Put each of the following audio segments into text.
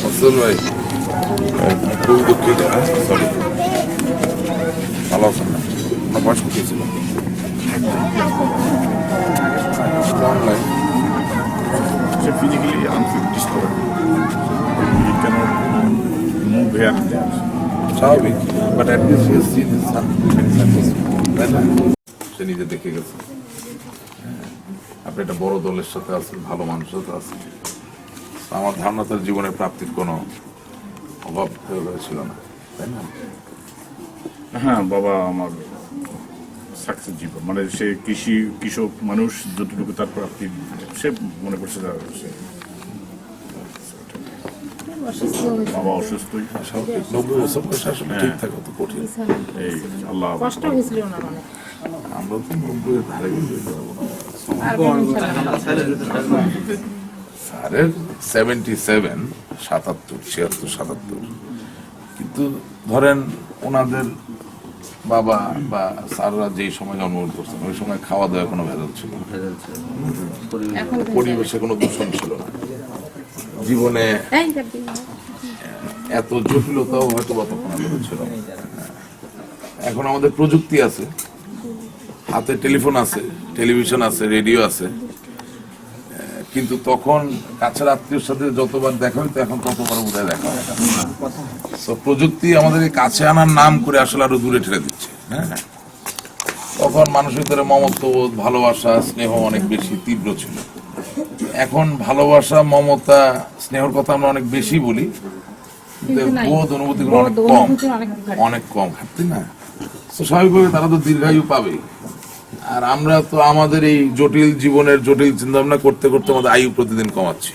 ফসল ভাই খুব দুঃখিত সরি ভালো আছেন? না আপনার বয়স কত ছিল online say physically unfit he can't move here স্বাভাবিক বাট অ্যাট লিস্ট সে নিজে দেখে গেছে। আপনি একটা বড় দলের সাথে আছেন ভালো মানুষের সাথে আছেন। আমার ধারণা তার জীবনে প্রাপ্তির কোনো অভাব ছিল না তাই না? হ্যাঁ বাবা আমার সাকসেস জীবন। মানে সে কৃষি কৃষক মানুষ যতটুকু তার প্রাপ্তি সে মনে করছে যে সে বাবা অসুস্থই। নব্বই বছর বয়সে আসলে ঠিক থাকা তো কঠিন। এই আল্লাহ কষ্ট হয়েছিল না মানে আমরা তো নব্বই ধারে গেছি স্যারের সেভেন্টি সেভেন সাতাত্তর ছিয়াত্তর সাতাত্তর। কিন্তু ধরেন ওনাদের বাবা বা স্যাররা যেই সময় জন্মগ্রহণ করছেন ওই সময় খাওয়া দাওয়া কোনো ভেজাল ছিল না। এখন পরিবেশে কোনো দূষণ ছিল না। জীবনে এত জটিলতাও হয়তো বা তখন ছিল এখন আমাদের প্রযুক্তি আছে। হাতে টেলিফোন আছে টেলিভিশন আছে রেডিও আছে। কিন্তু তখন কাছের আত্মীয়র সাথে যতবার দেখা হইতো এখন ততবার বোধহয় দেখা হয় না। প্রযুক্তি আমাদের কাছে আনার নাম করে আসলে আরও দূরে ঠেলে দিচ্ছে হ্যাঁ? তখন মানুষের ভিতরে মমত্ববোধ ভালোবাসা স্নেহ অনেক বেশি তীব্র ছিল। এখন ভালোবাসা মমতা স্নেহর কথা আমরা অনেক বেশি বলি। বোধ অনুভূতি অনেক কম। অনেক কম না? তো স্বাভাবিকভাবে তারা তো দীর্ঘায়ু পাবে আর আমরা তো আমাদের এই জটিল জীবনের জটিল চিন্তা ভাবনা করতে করতে আমাদের আয়ু প্রতিদিন কমাচ্ছি।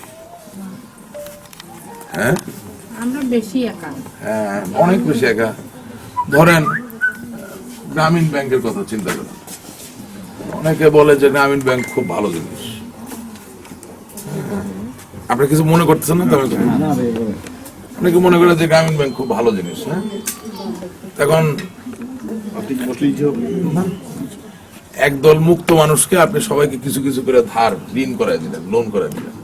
হ্যাঁ? আমরা বেশি একা। হ্যাঁ অনেক বেশি একা। ধরেন গ্রামীণ ব্যাংকের কথা চিন্তা করেন। অনেকে বলে যে গ্রামীণ ব্যাংক খুব ভালো জিনিস। আপনি কিছু মনে করতেছেন না তো? অনেকে মনে করে যে গ্রামীণ ব্যাংক খুব ভালো জিনিস হ্যাঁ? এখন একদল মুক্ত মানুষকে আপনি সবাইকে কিছু কিছু করে ধার ঋণ করাই দিলেন লোন করাই দিলেন।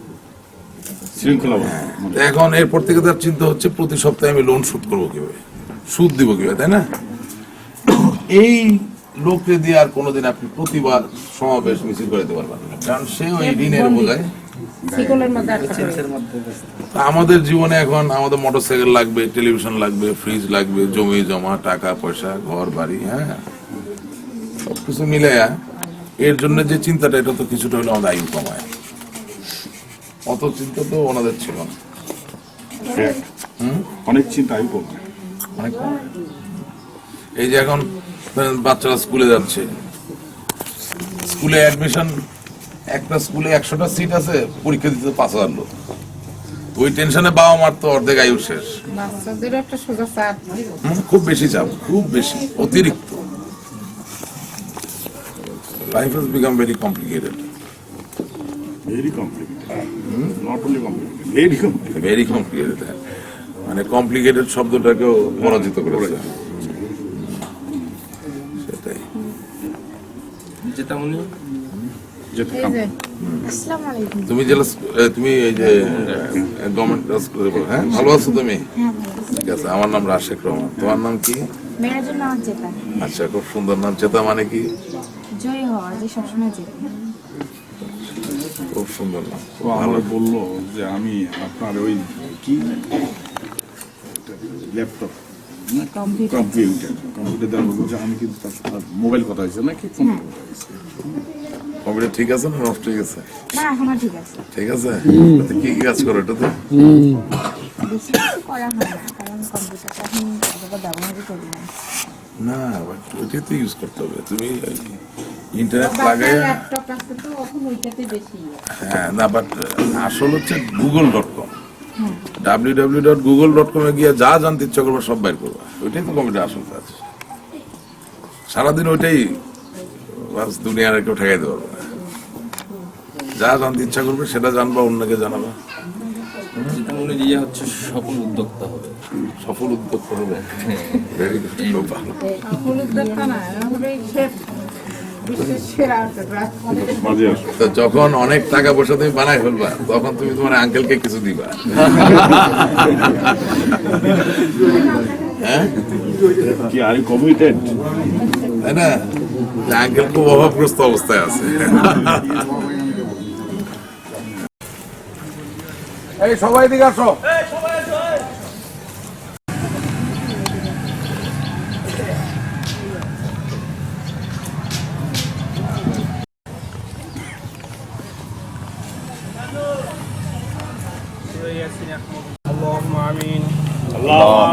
তো এখন এরপর থেকে তার চিন্তা হচ্ছে প্রতি সপ্তাহে আমি লোন শোধ করব কীভাবে? সুদ দিব কীভাবে তাই না? এই লোককে দিয়ে আর কোনোদিন আপনি প্রতিবার সমাবেশ মিছিল করে দিতে পারবেন না কারণ সে ওই ঋণের বোঝায়। শিকলের মধ্যে আটকা পড়ে। তা আমাদের জীবনে এখন আমাদের মোটরসাইকেল লাগবে টেলিভিশন লাগবে ফ্রিজ লাগবে জমি জমা টাকা পয়সা ঘর বাড়ি হ্যাঁ। সবকিছু মিলে এর জন্য যে চিন্তাটা এটা তো কিছুটা হলে আমাদের আয়ু কমায়। অত চিন্তা তো ওনাদের ছিল না। অনেক চিন্তা আয়ু কমে অনেক কম। এই যে এখন বাচ্চারা স্কুলে যাচ্ছে। স্কুলে অ্যাডমিশন একটা স্কুলে একশোটা সিট আছে পরীক্ষা দিতে পাঁচ হাজার লোক। ওই টেনশনে বাবা মার তো অর্ধেক আয়ু শেষ। খুব বেশি চাপ খুব বেশি অতিরিক্ত। Life has become very complicated. Very complicated not only complicated very complicated very complicated মানে কমপ্লিকেটেড শব্দটাকেও পরাজিত করেছে। সেটাই। যেটা এই যে আসসালামু আলাইকুম। তুমি জেলা তুমি এই যে গভর্নমেন্ট স্কুলে পড়ো হ্যাঁ? ভালো আছো তুমি? হ্যাঁ ভালো আছি। ঠিক আছে আমার নাম রাশেক রহমান। তোমার নাম কি? আচ্ছা খুব সুন্দর নাম। চেতা মানে কি? জয় হওয়া যে সবসময় জেতা খুব সুন্দর ও আমার বলল যে আমি আপনার ওই কি? ল্যাপটপ। কম্পিউটার কম্পিউটার কম্পিউটার দেওয়ার আমি কিন্তু তার সাথে মোবাইল কথা হয়েছে নাকি ফোন কম্পিউটার ঠিক আছে না নষ্ট হয়ে গেছে না এখনও ঠিক আছে। ঠিক আছে? কি কি কাজ করো এটা তো? করা হয় না কারণ কম্পিউটারটা এখন ব্যবহারই করি না। না ওইটাই তো ইউজ করতে হবে। তুমি ইন্টারনেট লাগাই বেশি। হ্যাঁ না বাট আসল হচ্ছে Google dot com W W dot Google dot কমে গিয়ে যা জানতে ইচ্ছা করবে সব বাইর করবে। ওইটাই তো কম্পিউটার আসল কাজ। সারাদিন ওইটাই বাস দুনিয়ার কেউ ঠেকাইতে পারবে না। যা জানতে ইচ্ছা করবে সেটা জানবা অন্যকে জানাবা। মনে হচ্ছে সফল উদ্যোক্তা হবে। সফল উদ্যোক্তা হবে। ভেরি গুড ভালো। যখন অনেক টাকা পয়সা তুমি বানাই ফেলবা তখন তুমি তোমার আঙ্কেলকে কিছু দিবা। হ্যাঁ? কি আর কমিটেড তাই না? আঙ্কেল খুব অভাবগ্রস্ত অবস্থায় আছে। এই সবাই দিকে আসো।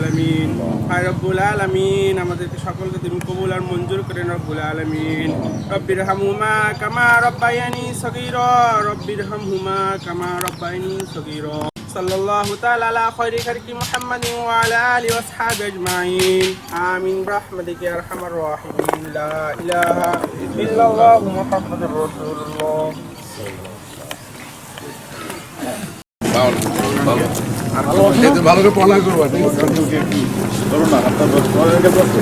আলমিন হায় রব্বুল আলমিন আমাদেরকে সকলকে তুমি কবুল আর মঞ্জুর করেন রব্বুল আলমিন রব্বির হামুমা কামা রব্বায়ানি সগীর রব্বির হামহুমা কামা রব্বায়ানি সগীর صلى الله تعالى على خير خلق محمد وعلى اله واصحابه اجمعين امين برحمتك يا ارحم الراحمين لا اله الا الله محمد رسول الله ভালো ভালো এতে ভালো করে পড়ালেখা করবা ঠিক না আপনার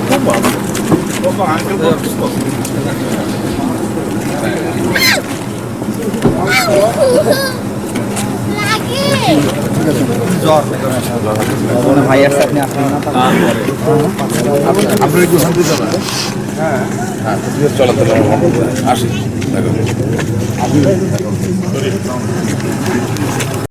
খুব ভালো ভাই আসছে আপনি আসেন না আপনার একটু শান্তি চালা ঠিক আছে চলো তাহলে আসি